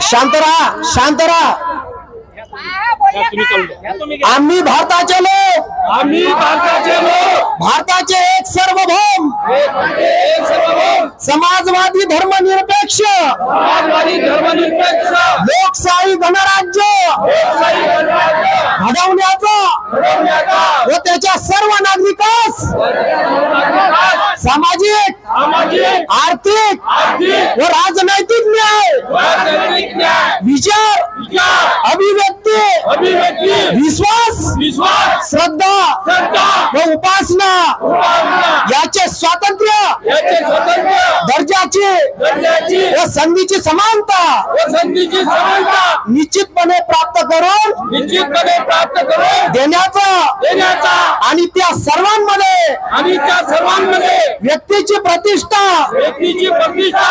शांत राहा शांत राहा. आम्ही भारताचे लोक. आम्ही भारताचे लोक. भारताचे एक सार्वभौम. एक एक सर्वभौम. समाजवादी धर्मनिरपेक्ष. समाजवादी धर्मनिरपेक्ष. लोकशाही गणराज्य. घडवण्याचा. व त्याच्या सर्व नागरिकास सामाजिक आर्थिक व राजनैतिक न्याय. विचार अभिव्यक्ती अभिव्यक्ती. विश्वास विश्वास. श्रद्धा व उपासना. याचे स्वातंत्र्य. दर्जाची व संधीची समानता. व संधीची समानता. निश्चितपणे प्राप्त करून निश्चितपणे प्राप्त करून देण्याचा देण्याचा आणि त्या सर्वांमध्ये आणि त्या सर्वांमध्ये व्यक्तीची प्रतिष्ठा. व्यक्तीची प्रतिष्ठा.